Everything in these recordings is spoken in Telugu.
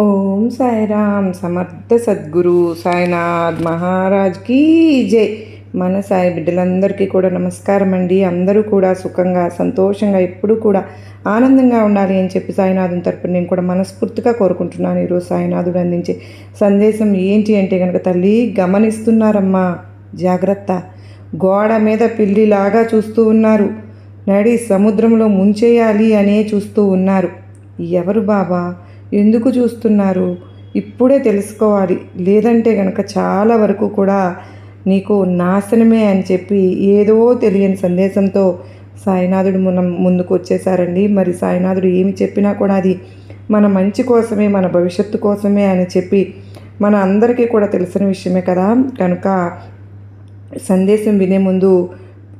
ఓం సాయిరామ్ సమర్థ సద్గురు సాయినాథ్ మహారాజ్ కీ జై. మన సాయి బిడ్డలందరికీ కూడా నమస్కారం అండి. అందరూ కూడా సుఖంగా సంతోషంగా ఎప్పుడూ కూడా ఆనందంగా ఉండాలి అని చెప్పి సాయినాథుని తరపున నేను కూడా మనస్ఫూర్తిగా కోరుకుంటున్నాను ఈరోజు సాయినాథుడు అందించే సందేశం ఏంటి అంటే కనుక తల్లి గమనిస్తున్నారమ్మా జాగ్రత్త. గోడ మీద పిల్లిలాగా చూస్తూ ఉన్నారు. నడి సముద్రంలో ముంచేయాలి అనే చూస్తూ ఉన్నారు. ఎవరు బాబా? ఎందుకు చూస్తున్నారు? ఇప్పుడే తెలుసుకోవాలి. లేదంటే కనుక చాలా వరకు కూడా నీకు నాశనమే అని చెప్పి ఏదో తెలియని సందేశంతో సాయినాథుడు మనం ముందుకు వచ్చేసారండి. మరి సాయినాథుడు ఏమి చెప్పినా కూడా అది మన మంచి కోసమే మన భవిష్యత్తు కోసమే అని చెప్పి మన అందరికీ కూడా తెలిసిన విషయమే కదా. కనుక సందేశం వినే ముందు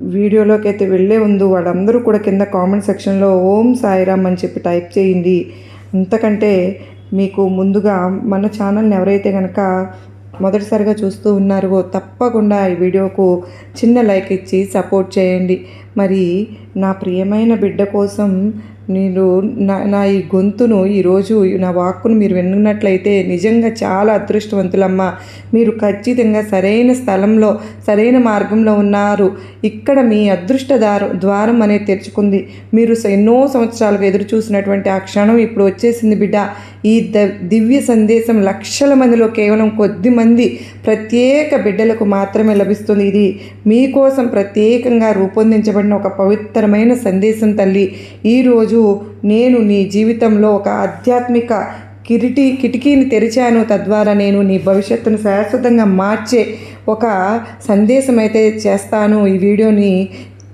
వీడియోలోకి అయితే వెళ్ళే ముందు వాళ్ళందరూ కూడా కింద కామెంట్ సెక్షన్లో ఓం సాయిరామ్ అని చెప్పి టైప్ చేయండి. ఇంతకంటే మీకు ముందుగా మన ఛానల్ని ఎవరైతే కనుక మొదటిసారిగా చూస్తూ ఉన్నారో తప్పకుండా ఈ వీడియోకు చిన్న లైక్ ఇచ్చి సపోర్ట్ చేయండి. మరి నా ప్రియమైన బిడ్డ కోసం నేను నా నా ఈ గొంతును ఈరోజు నా వాక్కును మీరు విన్నట్లయితే నిజంగా చాలా అదృష్టవంతులమ్మ. మీరు ఖచ్చితంగా సరైన స్థలంలో సరైన మార్గంలో ఉన్నారు. ఇక్కడ మీ అదృష్ట దారం ద్వారం అనేది తెరుచుకుంది. మీరు ఎన్నో సంవత్సరాలుగా ఎదురు చూసినటువంటి ఆ క్షణం ఇప్పుడు వచ్చేసింది బిడ్డ. ఈ దివ్య సందేశం లక్షల మందిలో కేవలం కొద్ది మంది ప్రత్యేక బిడ్డలకు మాత్రమే లభిస్తుంది. ఇది మీకోసం ప్రత్యేకంగా రూపొందించబడిన ఒక పవిత్రమైన సందేశం తల్లి. ఈరోజు నేను నీ జీవితంలో ఒక ఆధ్యాత్మిక కిరిటి కిటికీని తెరిచాను. తద్వారా నేను నీ భవిష్యత్తును శాశ్వతంగా మార్చే ఒక సందేశం అయితే చేస్తాను. ఈ వీడియోని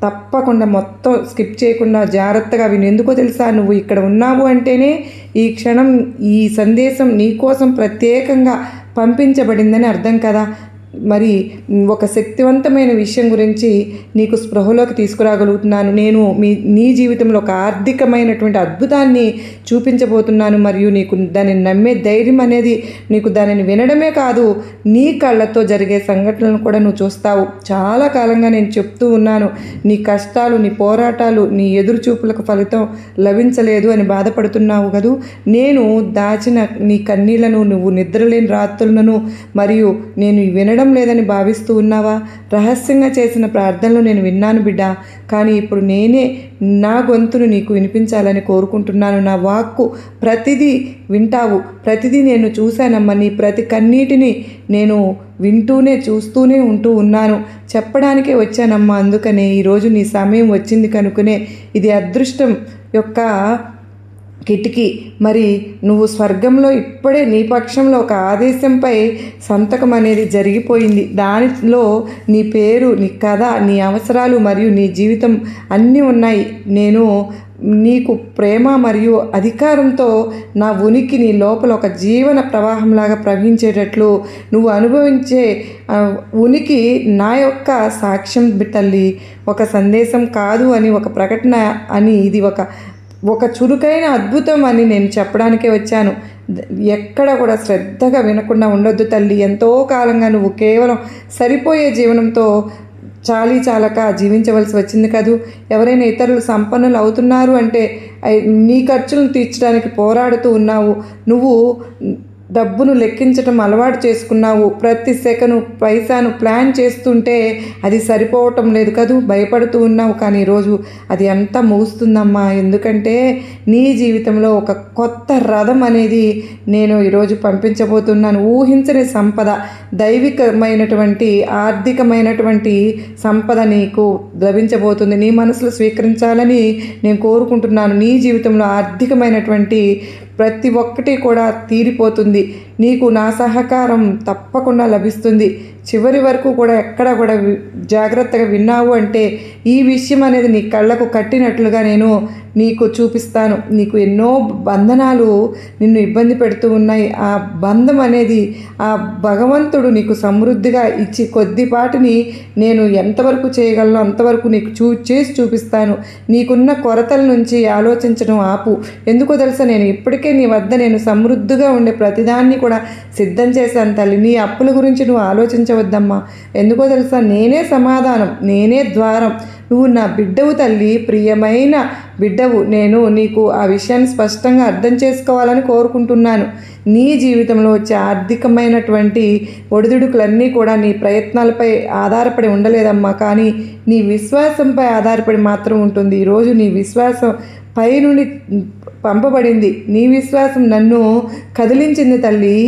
తప్పకుండా మొత్తం స్కిప్ చేయకుండా జాగ్రత్తగా విను. ఎందుకో తెలుసా? నువ్వు ఇక్కడ ఉన్నావు అంటేనే ఈ క్షణం ఈ సందేశం నీకోసం ప్రత్యేకంగా పంపించబడిందని అర్థం కదా? మరి ఒక శక్తివంతమైన విషయం గురించి నీకు స్పృహలోకి తీసుకురాగలుగుతున్నాను. నేను మీ నీ జీవితంలో ఒక ఆర్థికమైనటువంటి అద్భుతాన్ని చూపించబోతున్నాను మరియు నీకు దానిని నమ్మే ధైర్యం అనేది నీకు దానిని వినడమే కాదు నీ కళ్ళతో జరిగే సంఘటనలను కూడా నువ్వు చూస్తావు. చాలా కాలంగా నేను చెప్తూ ఉన్నాను నీ కష్టాలు నీ పోరాటాలు నీ ఎదురుచూపులకు ఫలితం లభించలేదు అని బాధపడుతున్నావు కదూ. నేను దాచిన నీ కన్నీళ్ళను నువ్వు నిద్రలేని రాత్రులను మరియు నేను వినడం వినడం లేదని భావిస్తూ ఉన్నావా? రహస్యంగా చేసిన ప్రార్థనలు నేను విన్నాను బిడ్డ. కానీ ఇప్పుడు నేనే నా గొంతును నీకు వినిపించాలని కోరుకుంటున్నాను. నా వాక్కు ప్రతిదీ వింటావు. ప్రతిదీ నేను చూశానమ్మా. నీ ప్రతి కన్నీటిని నేను వింటూనే చూస్తూనే ఉంటూ ఉన్నాను. చెప్పడానికే వచ్చానమ్మా. అందుకనే ఈరోజు నీ సమయం వచ్చింది కనుకనే ఇది అదృష్టం యొక్క కిటికీ. మరి నువ్వు స్వర్గంలో ఇప్పుడే నీ పక్షంలో ఒక ఆదేశంపై సంతకం అనేది జరిగిపోయింది. దానిలో నీ పేరు నీ కథ నీ అవసరాలు మరియు నీ జీవితం అన్నీ ఉన్నాయి. నేను నీకు ప్రేమ మరియు అధికారంతో నా ఉనికి నీ లోపల ఒక జీవన ప్రవాహంలాగా ప్రవహించేటట్లు నువ్వు అనుభవించే ఉనికి నా యొక్క సాక్ష్యం తల్లి. ఒక సందేశం కాదు అని ఒక ప్రకటన అని ఇది ఒక ఒక చురుకైన అద్భుతం అని నేను చెప్పడానికే వచ్చాను. ఎక్కడ కూడా శ్రద్ధగా వినకుండా ఉండొద్దు తల్లి. ఎంతో కాలంగా నువ్వు కేవలం సరిపోయే జీవనంతో చాలీ చాలక జీవించవలసి వచ్చింది కదూ? ఎవరైనా ఇతరులు సంపన్నులు అవుతున్నారు అంటే నీ ఖర్చులను తీర్చడానికి పోరాడుతూ ఉన్నావు. నువ్వు డబ్బును లెక్కించటం అలవాటు చేసుకున్నావు. ప్రతి సెకను పైసాను ప్లాన్ చేస్తుంటే అది సరిపోవటం లేదు కదూ? భయపడుతూ ఉన్నావు కానీ ఈరోజు అది అంతా ముగుస్తుందమ్మా. ఎందుకంటే నీ జీవితంలో ఒక కొత్త రథం అనేది నేను ఈరోజు పంపించబోతున్నాను. ఊహించని సంపద దైవికమైనటువంటి ఆర్థికమైనటువంటి సంపద నీకు లభించబోతుంది. నీ మనసులో స్వీకరించాలని నేను కోరుకుంటున్నాను. నీ జీవితంలో ఆర్థికమైనటువంటి ప్రతి ఒక్కటి కూడా తీరిపోతుంది. నీకు నా సహకారం తప్పకుండా లభిస్తుంది. చివరి వరకు కూడా ఎక్కడ కూడా జాగ్రత్తగా విన్నావు అంటే ఈ విషయం అనేది నీ కళ్ళకు కట్టినట్లుగా నేను నీకు చూపిస్తాను. నీకు ఎన్నో బంధనాలు నిన్ను ఇబ్బంది పెడుతూ ఉన్నాయి. ఆ బంధం అనేది ఆ భగవంతుడు నీకు సమృద్ధిగా ఇచ్చి కొద్దిపాటిని నేను ఎంతవరకు చేయగలను అంతవరకు నీకు చూ చేసి చూపిస్తాను. నీకున్న కొరతల నుంచి ఆలోచించడం ఆపు. ఎందుకో తెలుసా? నేను ఇప్పటికే నీ వద్ద నేను సమృద్ధిగా ఉండే ప్రతిదాన్ని కూడా సిద్ధం చేశాను తల్లి. నీ అప్పుల గురించి నువ్వు ఆలోచించవద్దమ్మా. ఎందుకో తెలుసా? నేనే సమాధానం నేనే ద్వారం. నువ్వు నా బిడ్డవు తల్లి ప్రియమైన బిడ్డవు. నేను నీకు ఆ విషయాన్ని స్పష్టంగా అర్థం చేసుకోవాలని కోరుకుంటున్నాను. నీ జీవితంలో వచ్చే ఆర్థికమైనటువంటి ఒడిదుడుకులన్నీ కూడా నీ ప్రయత్నాలపై ఆధారపడి ఉండలేదమ్మా. కానీ నీ విశ్వాసంపై ఆధారపడి మాత్రం ఉంటుంది. ఈరోజు నీ విశ్వాసం పై నుండి పంపబడింది. నీ విశ్వాసం నన్ను కదిలించింది తల్లి.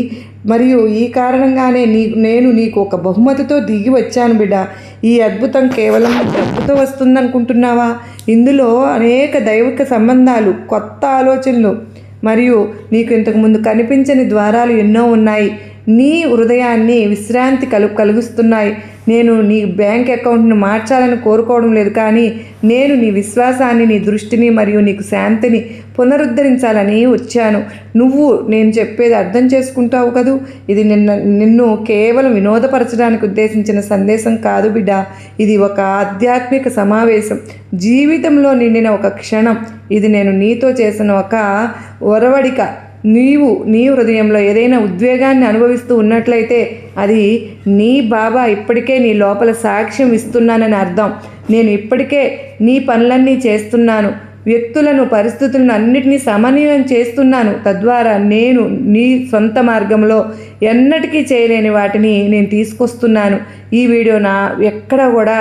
మరియు ఈ కారణంగానే నీ నేను నీకు ఒక బహుమతితో దిగి వచ్చాను బిడ్డ. ఈ అద్భుతం కేవలం డబ్బుతో వస్తుందనుకుంటున్నావా? ఇందులో అనేక దైవిక సంబంధాలు కొత్త ఆలోచనలు మరియు నీకు ఇంతకుముందు కనిపించని ద్వారాలు ఎన్నో ఉన్నాయి. నీ హృదయాన్ని విశ్రాంతి కలు కలిగిస్తున్నాయి. నేను నీ బ్యాంక్ అకౌంట్ను మార్చాలని కోరుకోవడం లేదు కానీ నేను నీ విశ్వాసాన్ని నీ దృష్టిని మరియు నీకు శాంతిని పునరుద్ధరించాలని వచ్చాను. నువ్వు నేను చెప్పేది అర్థం చేసుకుంటావు కదూ? ఇది నిన్న నిన్ను కేవలం వినోదపరచడానికి ఉద్దేశించిన సందేశం కాదు బిడ్డ. ఇది ఒక ఆధ్యాత్మిక సమావేశం. జీవితంలో నిండిన ఒక క్షణం. ఇది నేను నీతో చేసిన ఒక ఒరవడిక. నీవు నీ హృదయంలో ఏదైనా ఉద్వేగాన్ని అనుభవిస్తూ ఉన్నట్లయితే అది నీ బాబా ఇప్పటికే నీ లోపల సాక్ష్యం ఇస్తున్నానని అర్థం. నేను ఇప్పటికే నీ పనులన్నీ చేస్తున్నాను. వ్యక్తులను పరిస్థితులను అన్నిటినీ సమన్వయం చేస్తున్నాను. తద్వారా నేను నీ సొంత మార్గంలో ఎన్నటికీ చేయలేని వాటిని నేను తీసుకొస్తున్నాను. ఈ వీడియో నా ఎక్కడ కూడా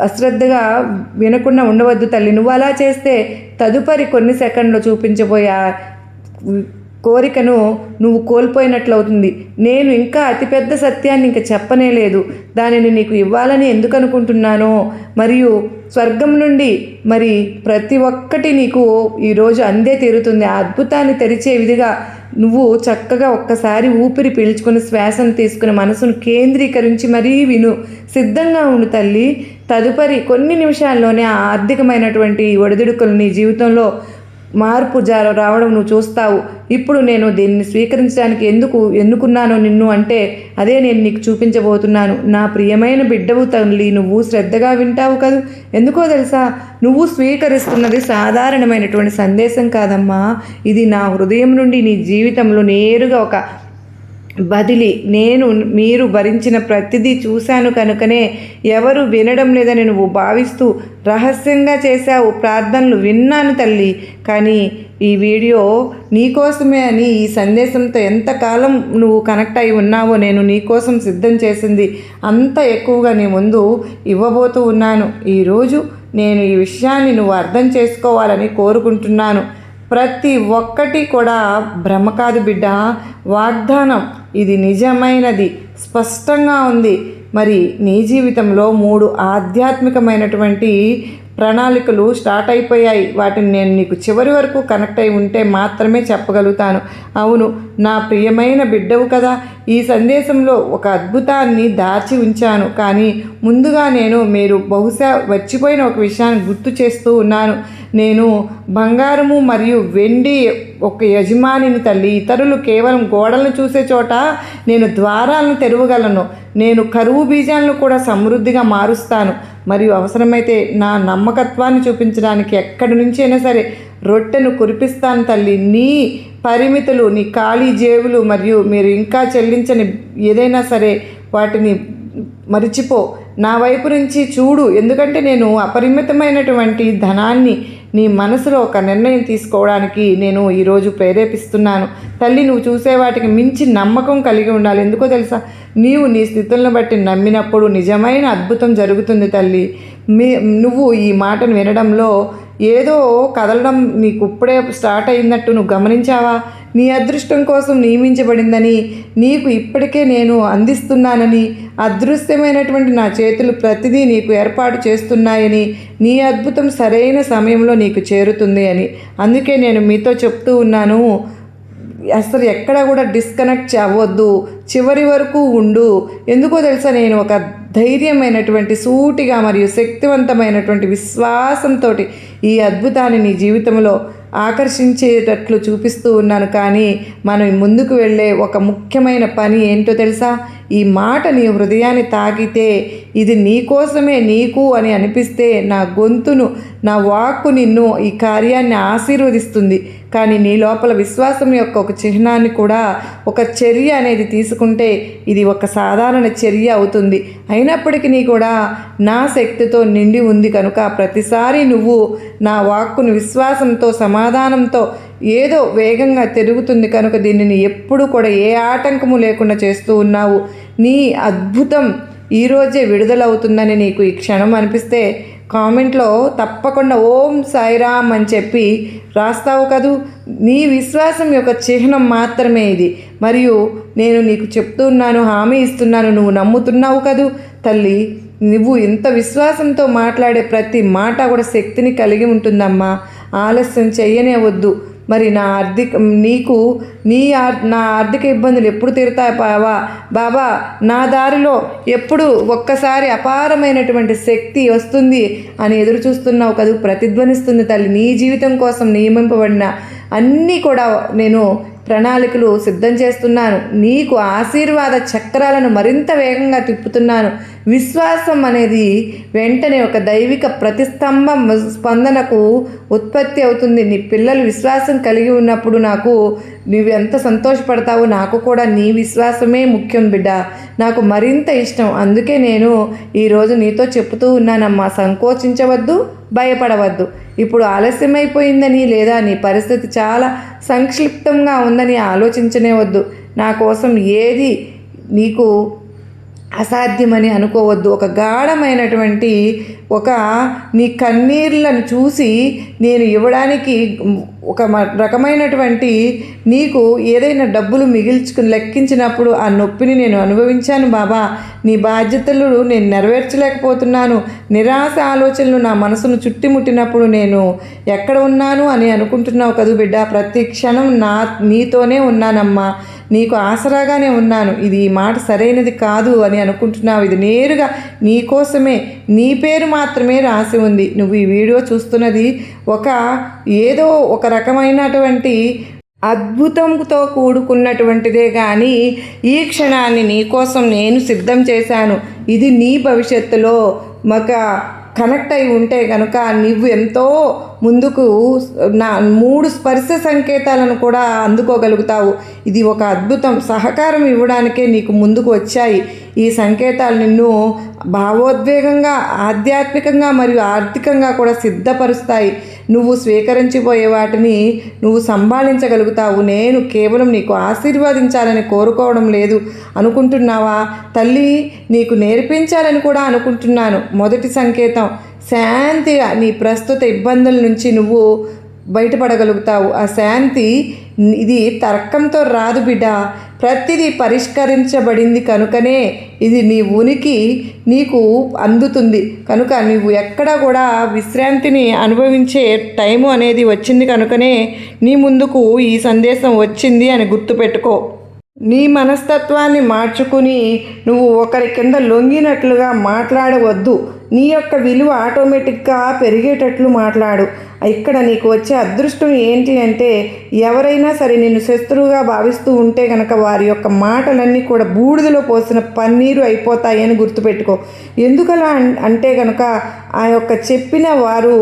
అశ్రద్ధగా వినకుండా ఉండవద్దు తల్లి. నువ్వు అలా చేస్తే తదుపరి కొన్ని సెకండ్లు చూపించబోయే కోరికను నువ్వు కోల్పోయినట్లవుతుంది. నేను ఇంకా అతిపెద్ద సత్యాన్ని ఇంకా చెప్పనే లేదు. దానిని నీకు ఇవ్వాలని ఎందుకు అనుకుంటున్నానో మరియు స్వర్గం నుండి మరి ప్రతి ఒక్కటి నీకు ఈరోజు అందే తీరుతుంది. ఆ అద్భుతాన్ని తెరిచే విధిగా నువ్వు చక్కగా ఒక్కసారి ఊపిరి పీల్చుకుని శ్వాసను తీసుకుని మనసును కేంద్రీకరించి మరీ విను. సిద్ధంగా ఉండు తల్లి. తదుపరి కొన్ని నిమిషాల్లోనే ఆ ఆర్థికమైనటువంటి ఒడిదుడుకులు నీ జీవితంలో మార్పు జా రావడం నువ్వు చూస్తావు. ఇప్పుడు నేను దీన్ని స్వీకరించడానికి ఎందుకు ఎన్నుకున్నానో నిన్ను అంటే అదే నేను నీకు చూపించబోతున్నాను. నా ప్రియమైన బిడ్డవు తల్లి నువ్వు శ్రద్ధగా వింటావు కదూ. ఎందుకో తెలుసా? నువ్వు స్వీకరిస్తున్నది సాధారణమైనటువంటి సందేశం కాదమ్మా. ఇది నా హృదయం నుండి నీ జీవితంలో నేరుగా ఒక బదిలి. నేను మీరు భరించిన ప్రతిదీ చూశాను కనుకనే ఎవరు వినడం లేదని నువ్వు భావిస్తూ రహస్యంగా చేశావు ప్రార్థనలు విన్నాను తల్లి. కానీ ఈ వీడియో నీకోసమే అని ఈ సందేశంతో ఎంతకాలం నువ్వు కనెక్ట్ అయి ఉన్నావో నేను నీకోసం సిద్ధం చేసింది అంత ఎక్కువగా నీ ముందు ఇవ్వబోతూ ఉన్నాను. ఈరోజు నేను ఈ విషయాన్ని నువ్వు అర్థం చేసుకోవాలని కోరుకుంటున్నాను. ప్రతి ఒక్కటి కూడా భ్రమ కాదు బిడ్డ. వాగ్దానం ఇది నిజమైనది స్పష్టంగా ఉంది. మరి నీ జీవితంలో మూడు ఆధ్యాత్మికమైనటువంటి ప్రణాళికలు స్టార్ట్ అయిపోయాయి. వాటిని నేను నీకు చివరి వరకు కనెక్ట్ అయి ఉంటే మాత్రమే చెప్పగలుగుతాను. అవును నా ప్రియమైన బిడ్డవు కదా ఈ సందేశంలో ఒక అద్భుతాన్ని దాచి ఉంచాను. కానీ ముందుగా నేను మీరు బహుశా వచ్చిపోయిన ఒక విషయాన్ని గుర్తు చేస్తూ ఉన్నాను. నేను బంగారము మరియు వెండి ఒక యజమానిని తల్లి ఇతరులు కేవలం గోడలను చూసే చోట నేను ద్వారాలను తెరవగలను. నేను కరువు బీజాలను కూడా సమృద్ధిగా మారుస్తాను. మరియు అవసరమైతే నా నమ్మకత్వాన్ని చూపించడానికి ఎక్కడి నుంచి అయినా సరే రొట్టెను కురిపిస్తాను తల్లి. నీ పరిమితులు నీ ఖాళీ జేబులు మరియు మీరు ఇంకా చెల్లించని ఏదైనా సరే వాటిని మరిచిపో. నా వైపు నుంచి చూడు. ఎందుకంటే నేను అపరిమితమైనటువంటి ధనాన్ని నీ మనసులో ఒక నిర్ణయం తీసుకోవడానికి నేను ఈరోజు ప్రేరేపిస్తున్నాను. తల్లి నువ్వు చూసే వాటికి మించి నమ్మకం కలిగి ఉండాలి. ఎందుకో తెలుసా? నీవు నీ స్థితులను బట్టి నమ్మినప్పుడు నిజమైన అద్భుతం జరుగుతుంది తల్లి. మీ నువ్వు ఈ మాటను వినడంలో ఏదో కదలడం నీకు ఇప్పుడే స్టార్ట్ అయినట్టు నువ్వు గమనించావా? నీ అదృష్టం కోసం నియమించబడిందని నీకు ఇప్పటికే నేను అందిస్తున్నానని అదృశ్యమైనటువంటి నా చేతులు ప్రతిదీ నీకు ఏర్పాటు చేస్తున్నాయని నీ అద్భుతం సరైన సమయంలో నీకు చేరుతుంది అని. అందుకే నేను మీతో చెప్తూ ఉన్నాను అసలు ఎక్కడ కూడా డిస్కనెక్ట్ అవ్వద్దు చివరి వరకు ఉండు. ఎందుకో తెలుసా నేను ఒక ధైర్యమైనటువంటి సూటిగా మరియు శక్తివంతమైనటువంటి విశ్వాసంతో ఈ అద్భుతాన్ని నీ జీవితంలో ఆకర్షించేటట్లు చూపిస్తూ ఉన్నాను. కానీ మనం ముందుకు వెళ్ళే ఒక ముఖ్యమైన పని ఏంటో తెలుసా? ఈ మాట నీ హృదయాన్ని తాకితే ఇది నీ కోసమే నీకు అని అనిపిస్తే నా గొంతును నా వాక్కు నిన్ను ఈ కార్యాన్ని ఆశీర్వదిస్తుంది. కానీ నీ లోపల విశ్వాసం యొక్క ఒక చిహ్నాన్ని కూడా ఒక చర్య అనేది తీసుకుంటే ఇది ఒక సాధారణ చర్య అవుతుంది. అయినప్పటికీ నీ కూడా నా శక్తితో నిండి ఉంది కనుక ప్రతిసారి నువ్వు నా వాక్కును విశ్వాసంతో సమాధానంతో ఏదో వేగంగా తిరుగుతుంది కనుక దీనిని ఎప్పుడు కూడా ఏ ఆటంకము లేకుండా చేస్తూ ఉన్నావు. నీ అద్భుతం ఈరోజే విడుదలవుతుందని నీకు ఈ క్షణం అనిపిస్తే కామెంట్లో తప్పకుండా ఓం సాయిరామ్ అని చెప్పి రాస్తావు కదూ. నీ విశ్వాసం యొక్క చిహ్నం మాత్రమే ఇది. మరియు నేను నీకు చెప్తున్నాను హామీ ఇస్తున్నాను నువ్వు నమ్ముతున్నావు కదూ. తల్లి నువ్వు ఇంత విశ్వాసంతో మాట్లాడే ప్రతి మాట కూడా శక్తిని కలిగి ఉంటుందమ్మా. ఆలస్యం చెయ్యనే వద్దు. మరి నా ఆర్థిక నీకు నీ ఆర్ నా ఆర్థిక ఇబ్బందులు ఎప్పుడు తీరుతాయి బావా బాబా? నా దారిలో ఎప్పుడు ఒక్కసారి అపారమైనటువంటి శక్తి వస్తుంది అని ఎదురు చూస్తున్నావు కదా ప్రతిధ్వనిస్తుంది తల్లి. నీ జీవితం కోసం నియమింపబడిన అన్నీ కూడా నేను ప్రణాళికలు సిద్ధం చేస్తున్నాను. నీకు ఆశీర్వాద చక్రాలను మరింత వేగంగా తిప్పుతున్నాను. విశ్వాసం అనేది వెంటనే ఒక దైవిక ప్రతిస్తంభం స్పందనకు ఉత్పత్తి అవుతుంది. నీ పిల్లలు విశ్వాసం కలిగి ఉన్నప్పుడు నాకు నువ్వు ఎంత సంతోషపడతావో నాకు కూడా నీ విశ్వాసమే ముఖ్యం బిడ్డ. నాకు మరింత ఇష్టం. అందుకే నేను ఈరోజు నీతో చెప్తూ ఉన్నానమ్మా. సంకోచించవద్దు భయపడవద్దు. ఇప్పుడు ఆలస్యమైపోయిందని లేదా నీ పరిస్థితి చాలా సంక్షిప్తంగా ఉందని ఆలోచించనే వద్దు. నా కోసం ఏది నీకు అసాధ్యమని అనుకోవద్దు. ఒక గాఢమైనటువంటి ఒక నీ కన్నీర్లను చూసి నేను ఇవ్వడానికి ఒక మ- రకమైనటువంటి నీకు ఏదైనా డబ్బులు మిగిల్చుకుని లెక్కించినప్పుడు ఆ నొప్పిని నేను అనుభవించాను బాబా. నీ బాధ్యతలు నేను నెరవేర్చలేకపోతున్నాను. నిరాశ ఆలోచనలు నా మనసును చుట్టుముట్టినప్పుడు నేను ఎక్కడ ఉన్నాను అని అనుకుంటున్నావు కదూ బిడ్డ. ప్రతి క్షణం నా నీతోనే ఉన్నానమ్మా. నీకు ఆసరాగానే ఉన్నాను. ఇది ఈ మాట సరైనది కాదు అని అనుకుంటున్నావు. ఇది నేరుగా నీ కోసమే. నీ పేరు మాత్రమే రాసి ఉంది. నువ్వు ఈ వీడియో చూస్తున్నది ఒక ఏదో ఒక రకమైనటువంటి అద్భుతంతో కూడుకున్నటువంటిదే కానీ ఈ క్షణాన్ని నీ కోసం నేను సిద్ధం చేశాను. ఇది నీ భవిష్యత్తులో ఒక కనెక్ట్ అయి ఉంటే కనుక నువ్వు ఎంతో ముందుకు నా మూడు స్పర్శ సంకేతాలను కూడా అందుకోగలుగుతావు. ఇది ఒక అద్భుతం. సహకారం ఇవ్వడానికే నీకు ముందుకు వచ్చాయి. ఈ సంకేతాలు నిన్ను భావోద్వేగంగా ఆధ్యాత్మికంగా మరియు ఆర్థికంగా కూడా సిద్ధపరుస్తాయి. నువ్వు స్వీకరించిపోయే వాటిని నువ్వు సంభాళించగలుగుతావు. నేను కేవలం నీకు ఆశీర్వదించాలని కోరుకోవడం లేదు. అనుకుంటున్నావా? తల్లి నీకు నేర్పించాలని కూడా అనుకుంటున్నాను. మొదటి సంకేతం శాంతిగా నీ ప్రస్తుత ఇబ్బందుల నుంచి నువ్వు బయటపడగలుగుతావు. ఆ శాంతి ఇది తర్కంతో రాదు బిడ్డ. ప్రతిదీ పరిష్కరించబడింది కనుకనే ఇది నీ ఉనికి నీకు అందుతుంది. కనుక నువ్వు ఎక్కడ కూడా విశ్రాంతిని అనుభవించే టైము అనేది వచ్చింది కనుకనే నీ ముందుకు ఈ సందేశం వచ్చింది అని గుర్తుపెట్టుకో. నీ మనస్తత్వాన్ని మార్చుకుని నువ్వు ఒకరి కింద లొంగినట్లుగా మాట్లాడవద్దు. నీ యొక్క విలువ ఆటోమేటిక్గా పెరిగేటట్లు మాట్లాడు. ఇక్కడ నీకు వచ్చే అదృష్టం ఏంటి అంటే ఎవరైనా సరే నిన్ను శత్రువుగా భావిస్తూ ఉంటే కనుక వారి యొక్క మాటలన్నీ కూడా బూడిదలో పోసిన పన్నీరు అయిపోతాయని గుర్తుపెట్టుకో. ఎందుకలా అంటే కనుక ఆ యొక్క చెప్పిన వారు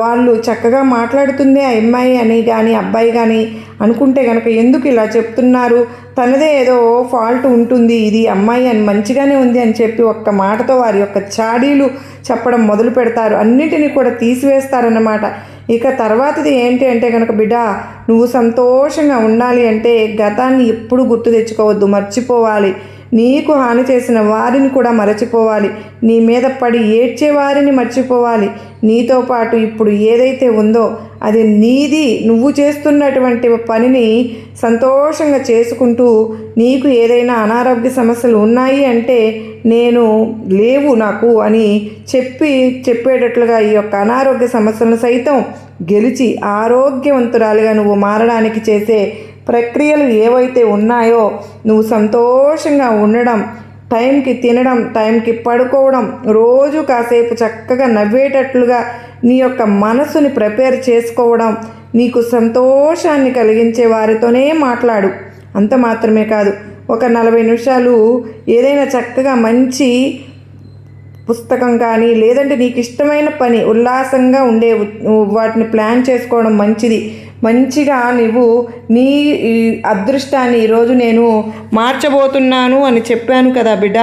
వాళ్ళు చక్కగా మాట్లాడుతుంది ఆ అమ్మాయి అని కానీ అబ్బాయి కానీ అనుకుంటే కనుక ఎందుకు ఇలా చెప్తున్నారు? తనదే ఏదో ఫాల్ట్ ఉంటుంది. ఇది అమ్మాయి అని మంచిగానే ఉంది అని చెప్పి ఒక్క మాటతో వారి యొక్క చాడీలు చెప్పడం మొదలు పెడతారు. అన్నిటినీ కూడా తీసివేస్తారన్నమాట. ఇక తర్వాతది ఏంటి అంటే కనుక బిడ్డ నువ్వు సంతోషంగా ఉండాలి అంటే గతాన్ని ఎప్పుడు గుర్తు తెచ్చుకోవద్దు మర్చిపోవాలి. నీకు హాని చేసిన వారిని కూడా మరచిపోవాలి. నీ మీద పడి ఏడ్చే వారిని మర్చిపోవాలి. నీతో పాటు ఇప్పుడు ఏదైతే ఉందో అది నీది. నువ్వు చేస్తున్నటువంటి పనిని సంతోషంగా చేసుకుంటూ నీకు ఏదైనా అనారోగ్య సమస్యలు ఉన్నాయి అంటే నేను లేవు నాకు అని చెప్పి చెప్పేటట్లుగా ఈ యొక్క అనారోగ్య సమస్యలను సైతం గెలిచి ఆరోగ్యవంతురాలుగా నువ్వు మారడానికి చేసే ప్రక్రియలు ఏవైతే ఉన్నాయో నువ్వు సంతోషంగా ఉండడం టైంకి తినడం టైంకి పడుకోవడం రోజు కాసేపు చక్కగా నవ్వేటట్లుగా నీ యొక్క మనసుని ప్రిపేర్ చేసుకోవడం నీకు సంతోషాన్ని కలిగించే వారితోనే మాట్లాడు. అంత మాత్రమే కాదు ఒక నలభై నిమిషాలు ఏదైనా చక్కగా మంచి పుస్తకం కానీ లేదంటే నీకు ఇష్టమైన పని ఉల్లాసంగా ఉండే వాటిని ప్లాన్ చేసుకోవడం మంచిది. మంచిగా నువ్వు నీ ఈ అదృష్టాన్ని ఈరోజు నేను మార్చబోతున్నాను అని చెప్పాను కదా బిడ్డ.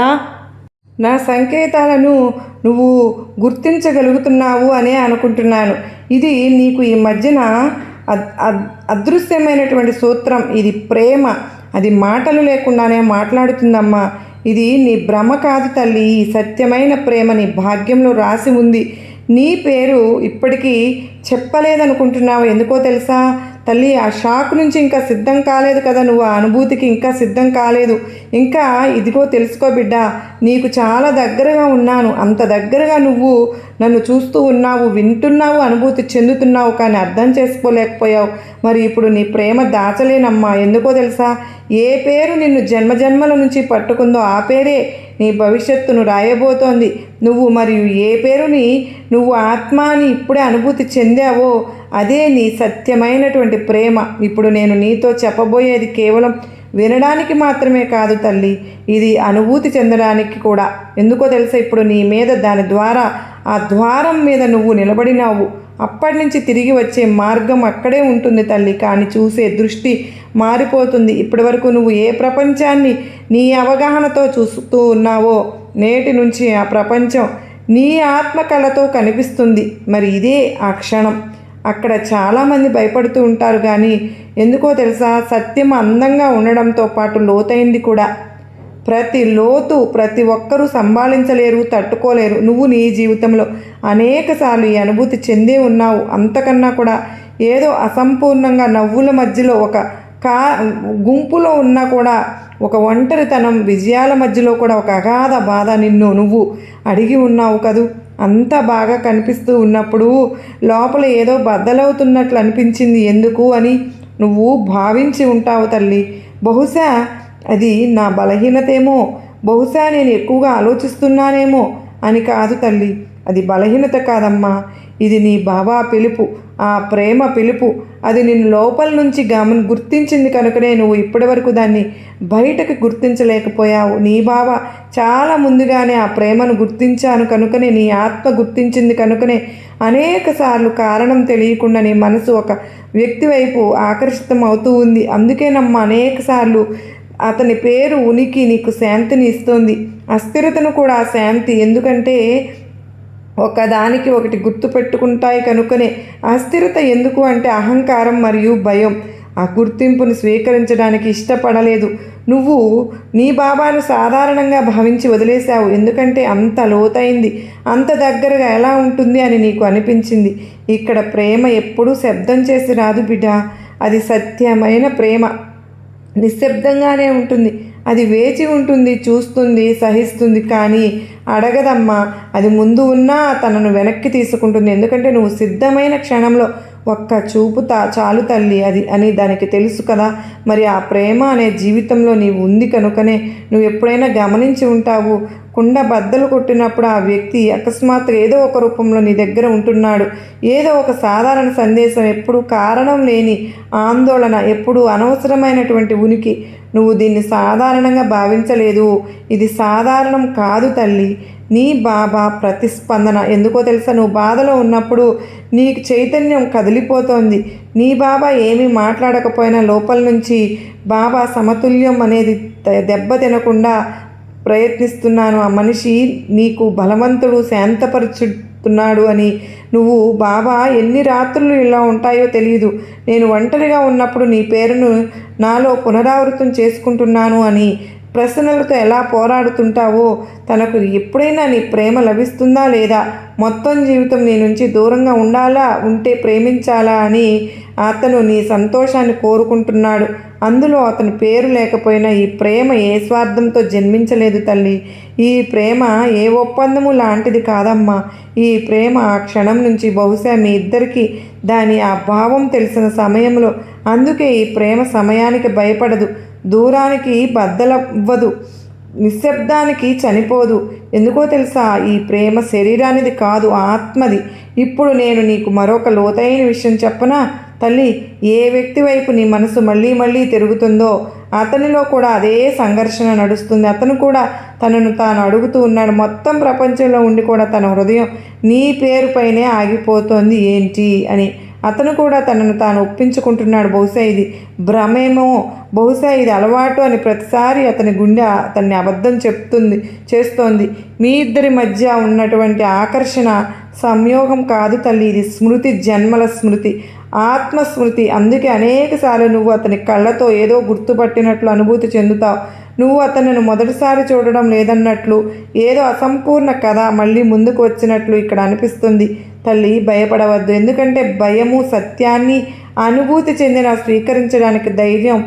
నా సంకేతాలను నువ్వు గుర్తించగలుగుతున్నావు అనే అనుకుంటున్నాను. ఇది నీకు ఈ మధ్యన అద్- అద్- అదృశ్యమైనటువంటి సూత్రం. ఇది ప్రేమ. అది మాటలు లేకుండానే మాట్లాడుతుందమ్మా. ఇది నీ భ్రమ కాదు తల్లి. ఈ సత్యమైన ప్రేమ నీ భాగ్యంలో రాసి ఉంది. నీ పేరు ఇప్పటికీ చెప్పలేదనుకుంటున్నావు. ఎందుకో తెలుసా? తల్లి ఆ షాక్ నుంచి ఇంకా సిద్ధం కాలేదు కదా నువ్వు. ఆ అనుభూతికి ఇంకా సిద్ధం కాలేదు. ఇంకా ఇదిగో తెలుసుకో బిడ్డ నీకు చాలా దగ్గరగా ఉన్నాను. అంత దగ్గరగా నువ్వు నన్ను చూస్తూ ఉన్నావు వింటున్నావు అనుభూతి చెందుతున్నావు కానీ అర్థం చేసుకోలేకపోయావు. మరి ఇప్పుడు నీ ప్రేమ దాచలేనమ్మా. ఎందుకో తెలుసా? ఏ పేరు నిన్ను జన్మజన్మల నుంచి పట్టుకుందో ఆ పేరే నీ భవిష్యత్తును రాయబోతోంది. నువ్వు మరియు ఏ పేరుని నువ్వు ఆత్మ అని ఇప్పుడే అనుభూతి చెందావో అదే నీ సత్యమైనటువంటి ప్రేమ. ఇప్పుడు నేను నీతో చెప్పబోయేది కేవలం వినడానికి మాత్రమే కాదు తల్లి. ఇది అనుభూతి చెందడానికి కూడా. ఎందుకో తెలుసా? ఇప్పుడు నీ మీద దాని ద్వారా ఆ ద్వారం మీద నువ్వు నిలబడినావు. అప్పటి నుంచి తిరిగి వచ్చే మార్గం అక్కడే ఉంటుంది తల్లి కానీ చూసే దృష్టి మారిపోతుంది. ఇప్పటి వరకు నువ్వు ఏ ప్రపంచాన్ని నీ అవగాహనతో చూస్తూ ఉన్నావో నేటి నుంచి ఆ ప్రపంచం నీ ఆత్మకళతో కనిపిస్తుంది. మరి ఇదే ఆ క్షణం. అక్కడ చాలామంది భయపడుతూ ఉంటారు కానీ ఎందుకో తెలుసా సత్యం అందంగా ఉండడంతో పాటు లోతైంది కూడా. ప్రతి లోతు ప్రతి ఒక్కరూ సంభాళించలేరు తట్టుకోలేరు. నువ్వు నీ జీవితంలో అనేకసార్లు ఈ అనుభూతి చెందే ఉన్నావు. అంతకన్నా కూడా ఏదో అసంపూర్ణంగా నవ్వుల మధ్యలో ఒక కా గుంపులో ఉన్నా కూడా ఒక ఒంటరితనం విజయాల మధ్యలో కూడా ఒక అగాధ బాధ నిన్ను నువ్వు అడిగి ఉన్నావు కదూ? అంత బాగా కనిపిస్తూ ఉన్నప్పుడు లోపల ఏదో బద్దలవుతున్నట్లు అనిపించింది ఎందుకు అని నువ్వు భావించి ఉంటావు తల్లి. బహుశా అది నా బలహీనతేమో బహుశా నేను ఎక్కువగా ఆలోచిస్తున్నానేమో అని కాదు తల్లి. అది బలహీనత కాదమ్మా. ఇది నీ బాబా పిలుపు ఆ ప్రేమ పిలుపు. అది నిన్ను లోపల నుంచి గమని గుర్తించింది కనుకనే నువ్వు ఇప్పటివరకు దాన్ని బయటకు గుర్తించలేకపోయావు. నీ బావ చాలా ముందుగానే ఆ ప్రేమను గుర్తించాను కనుకనే నీ ఆత్మ గుర్తించింది కనుకనే అనేక సార్లు కారణం తెలియకుండా నీ మనసు ఒక వ్యక్తి వైపు ఆకర్షితం అవుతూ ఉంది. అందుకేనమ్మా అనేక సార్లు అతని పేరు ఉనికి నీకు శాంతిని ఇస్తుంది. అస్థిరతను కూడా శాంతి. ఎందుకంటే ఒకదానికి ఒకటి గుర్తు పెట్టుకుంటాయి కనుకనే. అస్థిరత ఎందుకు అంటే అహంకారం మరియు భయం. ఆ గుర్తింపును స్వీకరించడానికి ఇష్టపడలేదు. నువ్వు నీ బాబాను సాధారణంగా భావించి వదిలేశావు. ఎందుకంటే అంత లోతైంది. అంత దగ్గరగా ఎలా ఉంటుంది అని నీకు అనిపించింది. ఇక్కడ ప్రేమ ఎప్పుడూ శబ్దం చేసి రాదు బిడ్డ. అది సత్యమైన ప్రేమ. నిశ్శబ్దంగానే ఉంటుంది. అది వేచి ఉంటుంది చూస్తుంది సహిస్తుంది కానీ అడగదమ్మా అది ముందు ఉన్నా తనను వెనక్కి తీసుకుంటుంది. ఎందుకంటే నువ్వు సిద్ధమైన క్షణంలో ఒక్క చూపు తా చాలు తల్లి అది అని దానికి తెలుసు కదా. మరి ఆ ప్రేమ అనే జీవితంలో నీవు ఉంది కనుకనే నువ్వు ఎప్పుడైనా గమనించి ఉంటావు. కుండ బద్దలు కొట్టినప్పుడు ఆ వ్యక్తి అకస్మాత్తు ఏదో ఒక రూపంలో నీ దగ్గర ఉంటున్నాడు. ఏదో ఒక సాధారణ సందేశం ఎప్పుడు కారణం లేని ఆందోళన ఎప్పుడు అనవసరమైనటువంటి ఉనికి. నువ్వు దీన్ని సాధారణంగా భావించలేదు. ఇది సాధారణం కాదు తల్లి. నీ బాబా ప్రతిస్పందన. ఎందుకో తెలుసా? నువ్వు బాధలో ఉన్నప్పుడు నీకు చైతన్యం కదిలిపోతోంది. నీ బాబా ఏమీ మాట్లాడకపోయినా లోపల నుంచి బాబా సమతుల్యం అనేది దెబ్బ తినకుండా ప్రయత్నిస్తున్నాను. ఆ మనిషి నీకు బలవంతుడు శాంతపరుచుతున్నాడు అని నువ్వు బాబా ఎన్ని రాత్రులు ఇలా ఉంటాయో తెలియదు నేను ఒంటరిగా ఉన్నప్పుడు నీ పేరును నాలో పునరావృతం చేసుకుంటున్నాను అని ప్రశ్నలతో ఎలా పోరాడుతుంటావో? తనకు ఎప్పుడైనా నీ ప్రేమ లభిస్తుందా లేదా? మొత్తం జీవితం నీ నుంచి దూరంగా ఉండాలా? ఉంటే ప్రేమించాలా అని అతను నీ సంతోషాన్ని కోరుకుంటున్నాడు. అందులో అతని పేరు లేకపోయినా ఈ ప్రేమ ఏ స్వార్థంతో జన్మించలేదు తల్లి. ఈ ప్రేమ ఏ ఒప్పందము లాంటిది కాదమ్మా. ఈ ప్రేమ ఆ క్షణం నుంచి బహుశా మీ ఇద్దరికి దాని ఆ భావం తెలిసిన సమయంలో. అందుకే ఈ ప్రేమ సమయానికి భయపడదు. దూరానికి బద్దలవ్వదు నిశ్శబ్దానికి చనిపోదు. ఎందుకో తెలుసా? ఈ ప్రేమ శరీరానిది కాదు ఆత్మది. ఇప్పుడు నేను నీకు మరొక లోతైన విషయం చెప్పనా? తల్లి ఏ వ్యక్తి వైపు నీ మనసు మళ్ళీ మళ్ళీ తిరుగుతుందో అతనిలో కూడా అదే సంఘర్షణ నడుస్తుంది. అతను కూడా తనను తాను అడుగుతూ ఉన్నాడు. మొత్తం ప్రపంచంలో ఉండి కూడా తన హృదయం నీ పేరుపైనే ఆగిపోతోంది ఏంటి అని అతను కూడా తనను తాను ఒప్పించుకుంటున్నాడు. బహుశా ఇది భ్రమేమో. బహుశా ఇది అలవాటు అని ప్రతిసారి అతని గుండె అతన్ని అబద్ధం చెప్తుంది చేస్తోంది. మీ ఇద్దరి మధ్య ఉన్నటువంటి ఆకర్షణ సంయోగం కాదు తల్లి. ఇది స్మృతి జన్మల స్మృతి ఆత్మస్మృతి. అందుకే అనేకసార్లు నువ్వు అతని కళ్ళతో ఏదో గుర్తుపట్టినట్లు అనుభూతి చెందుతావు. నువ్వు అతనిని మొదటిసారి చూడడం లేదన్నట్లు ఏదో అసంపూర్ణ కథ మళ్ళీ ముందుకు వచ్చినట్లు ఇక్కడ అనిపిస్తుంది. తల్లి భయపడవద్దు. ఎందుకంటే భయము సత్యాన్ని అనుభూతి చెందిన స్వీకరించడానికి ధైర్యం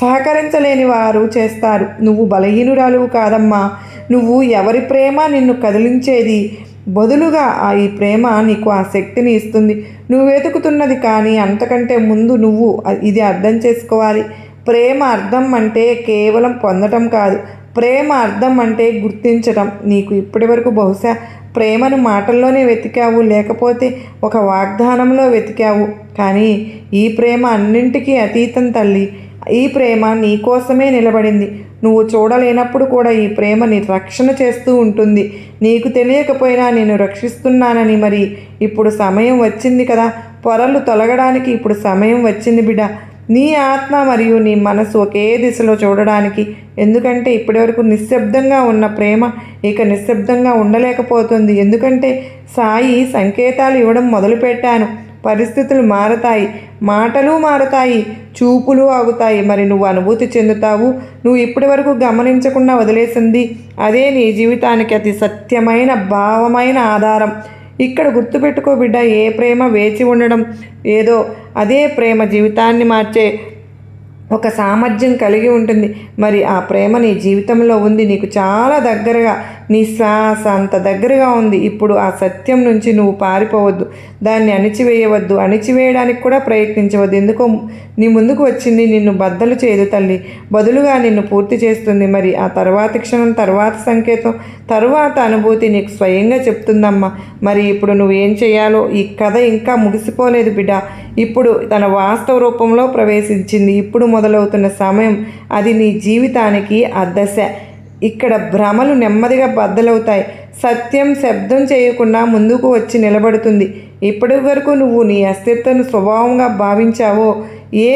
సహకరించలేని వారు చేస్తారు. నువ్వు బలహీనురాలు కాదమ్మా. నువ్వు ఎవరి ప్రేమ నిన్ను కదిలించేది? బదులుగా ఆ ఈ ప్రేమ నీకు ఆ శక్తిని ఇస్తుంది. నువ్వు వెతుకుతున్నది కానీ అంతకంటే ముందు నువ్వు ఇది అర్థం చేసుకోవాలి. ప్రేమ అర్థం అంటే కేవలం పొందటం కాదు. ప్రేమ అర్థం అంటే గుర్తించటం. నీకు ఇప్పటివరకు బహుశా ప్రేమను మాటల్లోనే వెతికావు లేకపోతే ఒక వాగ్దానంలో వెతికావు. కానీ ఈ ప్రేమ అన్నింటికీ అతీతం తల్లి. ఈ ప్రేమ నీ కోసమే నిలబడింది. నువ్వు చూడలేనప్పుడు కూడా ఈ ప్రేమ నీ రక్షణ చేస్తూ ఉంటుంది. నీకు తెలియకపోయినా నేను రక్షిస్తున్నానని మరి ఇప్పుడు సమయం వచ్చింది కదా. పొరలు తొలగడానికి ఇప్పుడు సమయం వచ్చింది బిడ్డ నీ ఆత్మ మరియు నీ మనసు ఒకే దిశలో చూడడానికి ఎందుకంటే ఇప్పటివరకు నిశ్శబ్దంగా ఉన్న ప్రేమ ఇక నిశ్శబ్దంగా ఉండలేకపోతుంది. ఎందుకంటే సాయి సంకేతాలు ఇవ్వడం మొదలుపెట్టాను. పరిస్థితులు మారతాయి మాటలు మారతాయి చూపులు ఆగుతాయి. మరి నువ్వు అనుభూతి చెందుతావు? నువ్వు ఇప్పటి వరకు గమనించకుండా వదిలేసింది. అదే నీ జీవితానికి అతి సత్యమైన భావమైన ఆధారం. ఇక్కడ గుర్తుపెట్టుకో బిడ్డ ఏ ప్రేమ వేచి ఉండడం ఏదో అదే ప్రేమ జీవితాన్ని మార్చే ఒక సామర్థ్యం కలిగి ఉంటుంది. మరి ఆ ప్రేమ నీ జీవితంలో ఉంది నీకు చాలా దగ్గరగా నీ శ్వాస అంత దగ్గరగా ఉంది. ఇప్పుడు ఆ సత్యం నుంచి నువ్వు పారిపోవద్దు. దాన్ని అణిచివేయవద్దు. అణిచివేయడానికి కూడా ప్రయత్నించవద్దు. ఎందుకో నీ ముందుకు వచ్చింది నిన్ను బద్దలు చేయదు తల్లి. బదులుగా నిన్ను పూర్తి చేస్తుంది. మరి ఆ తర్వాతి క్షణం తర్వాత సంకేతం తరువాత అనుభూతి నీకు స్వయంగా చెప్తుందమ్మా. మరి ఇప్పుడు నువ్వు ఏం చేయాలో ఈ కథ ఇంకా ముగిసిపోలేదు బిడ్డ. ఇప్పుడు తన వాస్తవ రూపంలో ప్రవేశించింది. ఇప్పుడు మొదలవుతున్న సమయం అది నీ జీవితానికి ఆ ఇక్కడ భ్రమలు నెమ్మదిగా బద్దలవుతాయి. సత్యం శబ్దం చేయకుండా ముందుకు వచ్చి నిలబడుతుంది. ఇప్పటి వరకు నువ్వు నీ అస్థిరతను స్వభావంగా భావించావో ఏ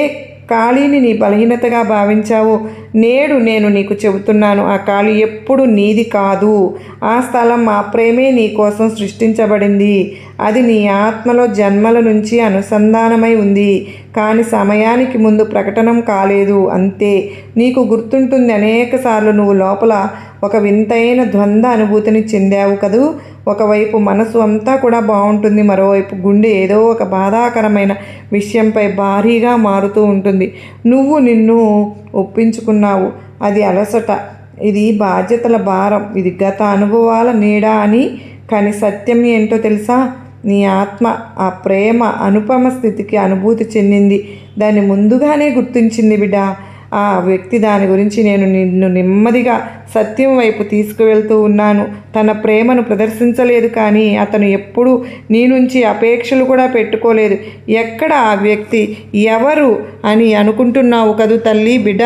ఖాళీని నీ బలహీనతగా భావించావో. నేడు నేను నీకు చెబుతున్నాను ఆ ఖాళీ ఎప్పుడు నీది కాదు. ఆ స్థలం మా ప్రేమే నీ కోసం సృష్టించబడింది. అది నీ ఆత్మలో జన్మల నుంచి అనుసంధానమై ఉంది. కానీ సమయానికి ముందు ప్రకటనం కాలేదు అంతే. నీకు గుర్తుంటుంది అనేకసార్లు నువ్వు లోపల ఒక వింతైన ద్వంద్వ అనుభూతిని చెందావు కదూ? ఒకవైపు మనసు అంతా కూడా బాగుంటుంది మరోవైపు గుండె ఏదో ఒక బాధాకరమైన విషయంపై భారీగా మారుతూ ఉంటుంది. నువ్వు నిన్ను ఒప్పించుకున్నావు. అది అలసట. ఇది బాధ్యతల భారం. ఇది గత అనుభవాల నీడ అని. కానీ సత్యం ఏంటో తెలుసా? నీ ఆత్మ ఆ ప్రేమ అనుపమ స్థితికి అనుభూతి చెందింది. దాన్ని ముందుగానే గుర్తించింది బిడ్డ. ఆ వ్యక్తి దాని గురించి నేను నిన్ను నెమ్మదిగా సత్యం వైపు తీసుకువెళ్తూ ఉన్నాను. తన ప్రేమను ప్రదర్శించలేదు కానీ అతను ఎప్పుడూ నీ నుంచి అపేక్షలు కూడా పెట్టుకోలేదు. ఎక్కడ ఆ వ్యక్తి? ఎవరు అని అనుకుంటున్నావు కదూ తల్లి బిడ్డ?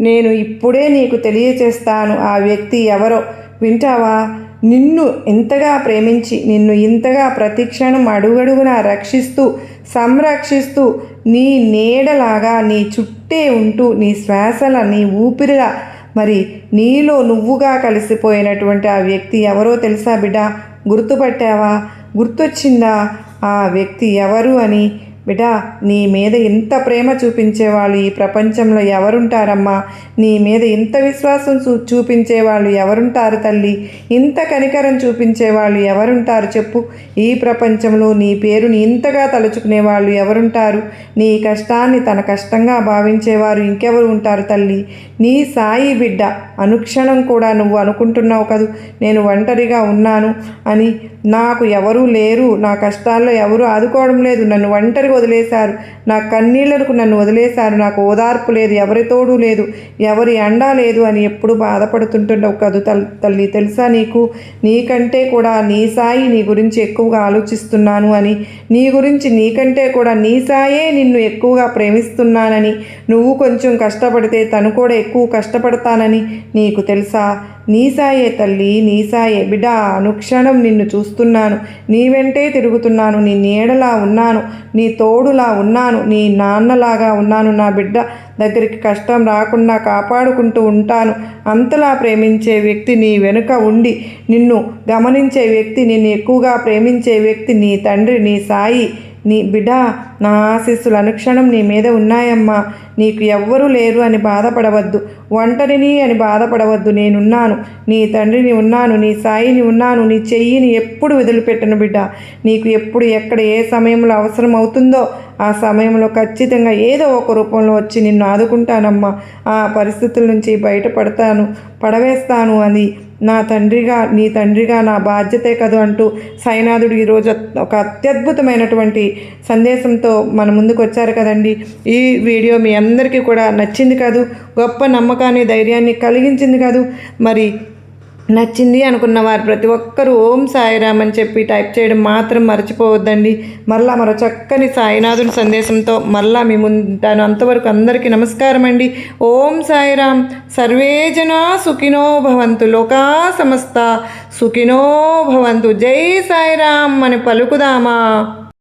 నేను ఇప్పుడే నీకు తెలియచేస్తాను. ఆ వ్యక్తి ఎవరో వింటావా? నిన్ను ఇంతగా ప్రేమించి నిన్ను ఇంతగా ప్రతిక్షణం అడుగడుగునా రక్షిస్తూ సంరక్షిస్తూ నీ నీడలాగా నీ చుట్టే ఉంటూ నీ శ్వాసల నీ ఊపిరిలా మరి నీలో నువ్వుగా కలిసిపోయినటువంటి ఆ వ్యక్తి ఎవరో తెలుసా బిడ్డ? గుర్తుపట్టావా? గుర్తొచ్చిందా? ఆ వ్యక్తి ఎవరు అని బిడా నీ మీద ఇంత ప్రేమ చూపించేవాళ్ళు ఈ ప్రపంచంలో ఎవరుంటారమ్మా? నీ మీద ఇంత విశ్వాసం చూ చూపించేవాళ్ళు ఎవరుంటారు తల్లి? ఇంత కనికరం చూపించేవాళ్ళు ఎవరుంటారు చెప్పు? ఈ ప్రపంచంలో నీ పేరుని ఇంతగా తలుచుకునే వాళ్ళు ఎవరుంటారు? నీ కష్టాన్ని తన కష్టంగా భావించేవారు ఇంకెవరు ఉంటారు తల్లి? నీ సాయి బిడ్డ అనుక్షణం కూడా నువ్వు అనుకుంటున్నావు కదూ? నేను ఒంటరిగా ఉన్నాను అని నాకు ఎవరూ లేరు నా కష్టాల్లో ఎవరూ ఆదుకోవడం లేదు నన్ను ఒంటరిగా వదిలేశారు. నా కన్నీళ్ళకు నన్ను వదిలేశారు. నాకు ఓదార్పు లేదు. ఎవరి తోడు లేదు. ఎవరి అండా లేదు అని ఎప్పుడు బాధపడుతుంటుండవు కదు తల్- తల్లి. తెలుసా నీకు? నీకంటే కూడా నీ సాయి నీ గురించి ఎక్కువగా ఆలోచిస్తున్నాను అని. నీ గురించి నీకంటే కూడా నీ సాయే నిన్ను ఎక్కువగా ప్రేమిస్తున్నానని. నువ్వు కొంచెం కష్టపడితే తను కూడా ఎక్కువ కష్టపడతానని నీకు తెలుసా? నీ సాయే తల్లి నీ సాయే బిడ్డ. అనుక్షణం నిన్ను చూస్తున్నాను. నీ వెంటే తిరుగుతున్నాను. నీ నీడలా ఉన్నాను. నీ తోడులా ఉన్నాను. నీ నాన్నలాగా ఉన్నాను నా బిడ్డ. దగ్గరికి కష్టం రాకుండా కాపాడుకుంటూ ఉంటాను. అంతలా ప్రేమించే వ్యక్తి నీ వెనుక ఉండి నిన్ను గమనించే వ్యక్తి నిన్ను ఎక్కువగా ప్రేమించే వ్యక్తి నీ తండ్రి నీ సాయి. నీ బిడ్డ నా ఆశీస్సులు అనుక్షణం నీ మీద ఉన్నాయమ్మా. నీకు ఎవ్వరూ లేరు అని బాధపడవద్దు. ఒంటరిని అని బాధపడవద్దు నేనున్నాను. నీ తండ్రిని ఉన్నాను నీ సాయిని ఉన్నాను నీ చెయ్యిని ఎప్పుడు వదిలిపెట్టను బిడ్డ. నీకు ఎప్పుడు ఎక్కడ ఏ సమయంలో అవసరం అవుతుందో ఆ సమయంలో ఖచ్చితంగా ఏదో ఒక రూపంలో వచ్చి నిన్ను ఆదుకుంటానమ్మా. ఆ పరిస్థితుల నుంచి బయటపడతాను పడవేస్తాను అని నా తండ్రిగా నీ తండ్రిగా నా బాధ్యతే కదూ అంటూ సాయినాథుడు ఈరోజు ఒక అత్యద్భుతమైనటువంటి సందేశంతో మన ముందుకు వచ్చారు కదండి. ఈ వీడియో మీ అందరికీ కూడా నచ్చింది కాదు. గొప్ప నమ్మకాన్ని ధైర్యాన్ని కలిగించింది కాదు. మరి నచ్చింది అనుకున్న వారు ప్రతి ఒక్కరూ ఓం సాయిరామ్ అని చెప్పి టైప్ చేయడం మాత్రం మర్చిపోవద్దండి. మరలా మరో చక్కని సాయినాథుని సందేశంతో మరలా మీ ముందుంటాను. అంతవరకు అందరికీ నమస్కారం అండి. ఓం సాయిరామ్. సర్వేజనా సుఖినో భవంతు. లోకా సమస్త సుఖినో భవంతు. జై సాయిరామ్ అని పలుకుదామా?